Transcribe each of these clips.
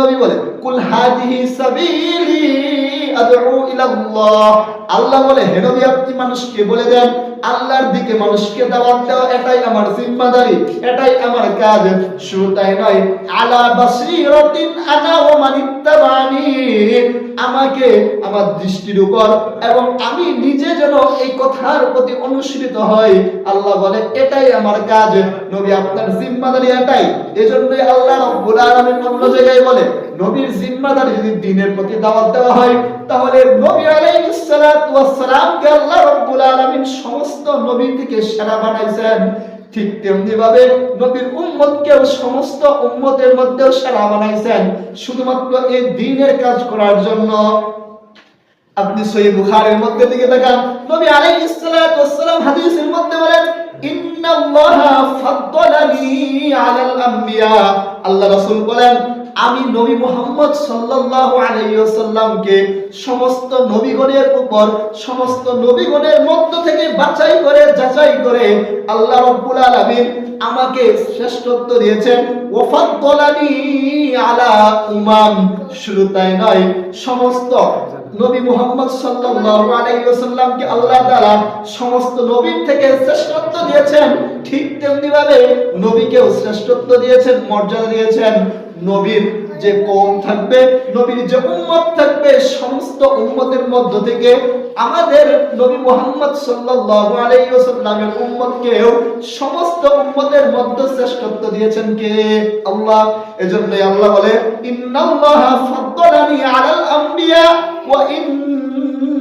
নবী বলে কুল হাদিহি সাবিলি আদউ ইলাল্লাহ আল্লাহ বলে, হে নবী, আপনি মানুষকে বলে দেন আল্লাহর দিকে মানুষকে দাওয়াত দেওয়া, এটাই আমার জিম্মাদারি, এটাই আমার কাজ। শুধু তাই নয়, আলা বাসীরাতিন আনা ওয়া মান ইত্তাবানি আমাকে আমার দৃষ্টির উপর এবং আমি নিজে যেন এই কথার প্রতি অনুসৃত হই। আল্লাহ বলে, এটাই আমার কাজ। নবী, আপনার জিম্মাদারি এটাই। এজন্যই আল্লাহ রাব্বুল আলামিন অন্য জায়গায় বলে, নবীর জিম্মাদারি যদি দিনের প্রতি দাওয়াত দেওয়া হয়, তাহলে নবী আলাইহিস সালাতু ওয়াস সালামকে আল্লাহ রাব্বুল আলামিন সমস্ত নবী থেকে সেরা বানাইছেন। ঠিক তেমনি ভাবে নবীর উম্মতকেও সমস্ত উম্মতের মধ্যেও সেরা বানাইছেন। শুধুমাত্র এই দিনের কাজ করার জন্য। আপনি সহি বুখারীর মধ্যে দিকে তাকান। নবী আলাইহিস সালাতু ওয়াস সালাম হাদিসের মধ্যে বলেন, ইন্নাল্লাহা ফাদ্দালানি আলাল আম্বিয়া। আল্লাহ রাসূল বলেন আমি নবী মুহাম্মদ সাল্লাল্লাহু আলাইহি ওয়াসাল্লামকে সমস্ত নবীগণের উপর, সমস্ত নবীগণের মধ্য থেকে বাছাই করে, যাচাই করে আল্লাহ রাব্বুল আলামিন আমাকে শ্রেষ্ঠত্ব দিয়েছেন। আলা উমাম নয়, সমস্ত নবী মুহাম্মদ সাল্লাল্লাহু আলাইহি ওয়াসাল্লামকে আল্লাহ তাআলা সমস্ত নবীর থেকে শ্রেষ্ঠত্ব দিয়েছেন। ঠিক তেমনি ভাবে নবীকেও শ্রেষ্ঠত্ব দিয়েছেন, মর্যাদা দিয়েছেন। নবীর যে কওম থাকবে, নবীর যে উম্মত থাকবে, সমস্ত উম্মতের মধ্য থেকে আমাদের নবী মুহাম্মদ সাল্লাল্লাহু আলাইহি ওয়াসাল্লামের উম্মতকেও সমস্ত উম্মতের মধ্যে শ্রেষ্ঠত্ব দিয়েছেন কে? আল্লাহ। এজন্যই আল্লাহ বলে, ইন্নাল্লাহা ফাদ্দালানি আলাল আম্বিয়া ওয়া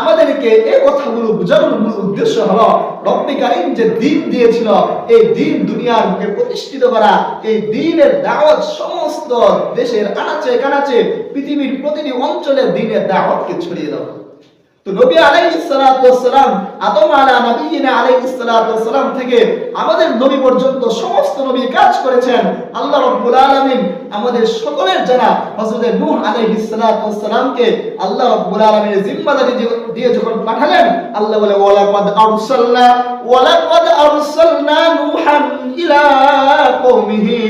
আমাদেরকে এই কথাগুলো বোঝানোর মূল উদ্দেশ্য হলো, রব্বি কারীম যে দিন দিয়েছিল, এই দিন দুনিয়ার মুখে প্রতিষ্ঠিত করা, এই দিনের দাওয়াত সমস্ত দেশের আনাচে কানাচে পৃথিবীর প্রতিটি অঞ্চলে দিনের দাওয়াতকে ছড়িয়ে দেওয়া তো নবী আলাইহিস সালাতু ওয়াস সালাম, আদম আলা নবিয়িনা আলাইহিস সালাতু থেকে আমাদের নবী পর্যন্ত সমস্ত নবী কাজ করেছেন। আল্লাহ রাব্বুল আলামিন আমাদের সকলের যারা হযরত নূহ আলাইহিস ওয়াস সালামকে আল্লাহ রাব্বুল আলামিন জিম্মাদারি দিয়ে যখন পাঠালেন, আল্লাহ বলে, ওয়ালাকাদ আরসালনা ওয়ালাকাদ আরসালনা নূহান ইলা কওমিহি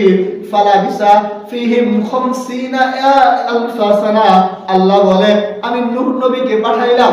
ফালাবিসা ফিহিম খামসিনা আলফা সানা। আল্লাহ বলে, আমি নূহ নবীকে পাঠাইলাম।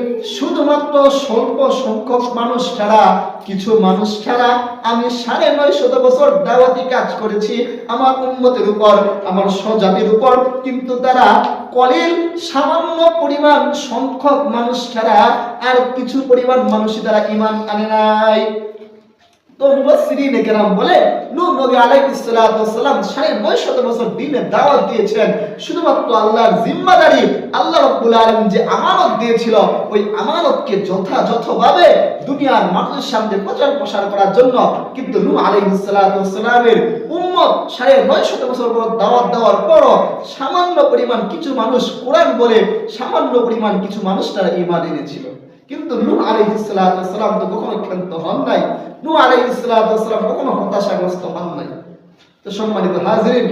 শুধুমাত্র স্বল্প সংখ্যক মানুষ ছাড়া, কিছু মানুষ ছাড়া আমি সাড়ে নয় শত বছর দাওয়াতি কাজ করেছি আমার উন্মতের উপর, আমার স্বজাতির উপর। কিন্তু তারা কলের সামান্য পরিমাণ সংখ্যক মানুষ ছাড়া আর কিছু পরিমাণ মানুষই তারা ইমান আনে নাই। তো মুফাসসিরিন কেরাম বলে নবী আলাইহিস সালাতু সাড়ে নয় শত বছর দাওয়াত দিয়েছেন শুধুমাত্র আল্লাহর জিম্মাদারি আল্লাহ যে আমানত দিয়েছিল, ওই আমানতকে যথাযথভাবে দুনিয়ার মানুষের সামনে প্রচার প্রসার করার জন্য কিন্তু নূহ আলাইহিস সালাতু ওয়াস সালামের উম্মত সাড়ে নয় শত বছর পর দাওয়াত দেওয়ার সামান্য পরিমাণ কিছু মানুষ কোরআন বলে সামান্য পরিমাণ কিছু মানুষ তারা ঈমান এনেছিল। কিন্তু নূহ আলাইহিস সালাম তো কখনো ক্ষান্ত হন নাই। নূহ আলাইহিস সালাম কখনো হতাশাগ্রস্ত হন নাই। তো সম্মানিত হাজিরিন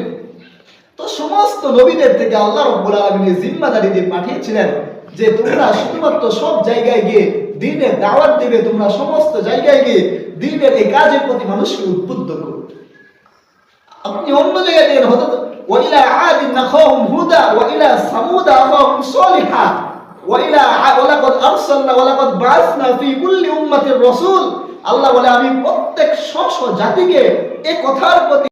তো সমস্ত নবীদের থেকে আল্লাহ রাব্বুল আলামিন এই জিম্মাদারি দিয়ে পাঠিয়েছিলেন যে তোমরা শুধুমাত্র সব জায়গায় গিয়ে দিনের দাওয়াত দিবে, তোমরা সমস্ত জায়গায় গিয়ে দিনের এই কাজের প্রতি মানুষকে উদ্বুদ্ধ করো। আপনি অন্য জায়গায় দেখেন হতো ওয়াইলা আদিন নাখাহুম হুদা ওয়াইলা সামুদা আখাহুম সলিহা ওয়াইলা ওয়ালাকাদ আরসালনা ওয়ালাকাদ বাআসনা ফি কুল্লি উম্মাতির রাসূল। আল্লাহ বলে, আমি প্রত্যেক স্ব জাতিকে এ কথার প্রতি